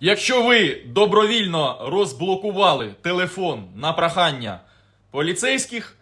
Якщо ви добровільно розблокували телефон на прохання поліцейських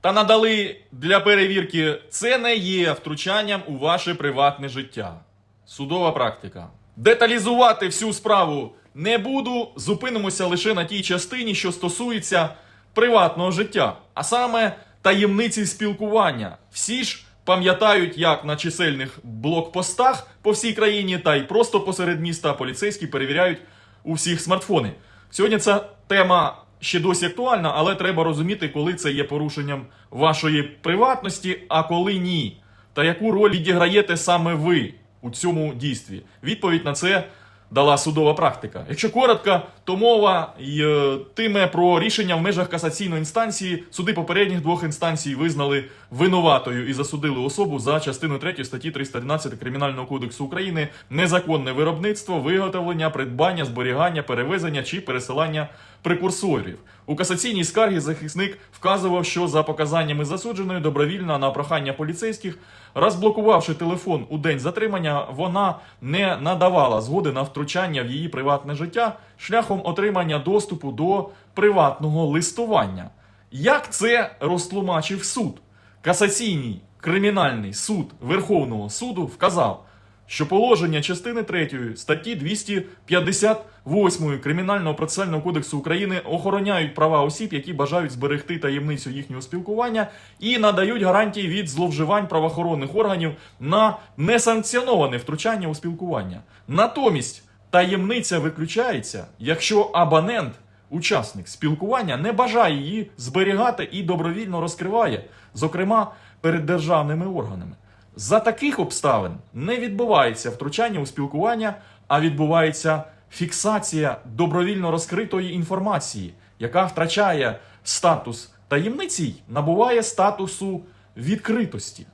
та надали для перевірки, це не є втручанням у ваше приватне життя. Судова практика. Деталізувати всю справу не буду. Зупинимося лише на тій частині, що стосується приватного життя, а саме таємниці спілкування. Всі ж пам'ятають, як на чисельних блокпостах по всій країні та й просто посеред міста поліцейські перевіряють у всіх смартфони. Сьогодні ця тема ще досі актуальна, але треба розуміти, коли це є порушенням вашої приватності, а коли ні. Та яку роль відіграєте саме ви у цьому дійстві? Відповідь на це дала судова практика. Якщо коротко, то мова йтиме про рішення в межах касаційної інстанції. Суди попередніх двох інстанцій визнали винуватою і засудили особу за частиною 3 статті 311 Кримінального кодексу України незаконне виробництво, виготовлення, придбання, зберігання, перевезення чи пересилання прекурсорів. У касаційній скаргі захисник вказував, що за показаннями засудженої добровільно на прохання поліцейських, розблокувавши телефон у день затримання, вона не надавала згоди на втручання в її приватне життя шляхом отримання доступу до приватного листування. Як це розтлумачив суд? Касаційний кримінальний суд Верховного суду вказав, що положення частини 3 статті 258 Кримінального процесуального кодексу України охороняють права осіб, які бажають зберегти таємницю їхнього спілкування і надають гарантії від зловживань правоохоронних органів на несанкціоноване втручання у спілкування. Натомість таємниця виключається, якщо абонент, учасник спілкування, не бажає її зберігати і добровільно розкриває, зокрема перед державними органами. За таких обставин не відбувається втручання у спілкування, а відбувається фіксація добровільно розкритої інформації, яка втрачає статус таємниці, й набуває статусу відкритості.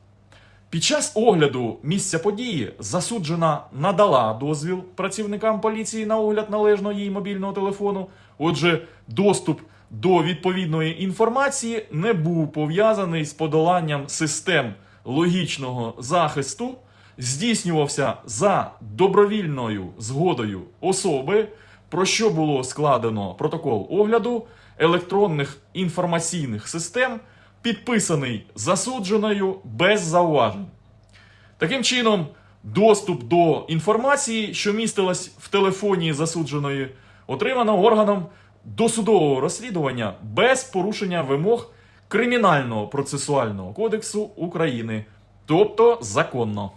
Під час огляду місця події засуджена надала дозвіл працівникам поліції на огляд належного їй мобільного телефону. Отже, доступ до відповідної інформації не був пов'язаний з подоланням систем логічного захисту, здійснювався за добровільною згодою особи, про що було складено протокол огляду електронних інформаційних систем, підписаний засудженою без зауважень. Таким чином, доступ до інформації, що містилась в телефоні засудженої, отримано органом досудового розслідування без порушення вимог Кримінального процесуального кодексу України, тобто законно.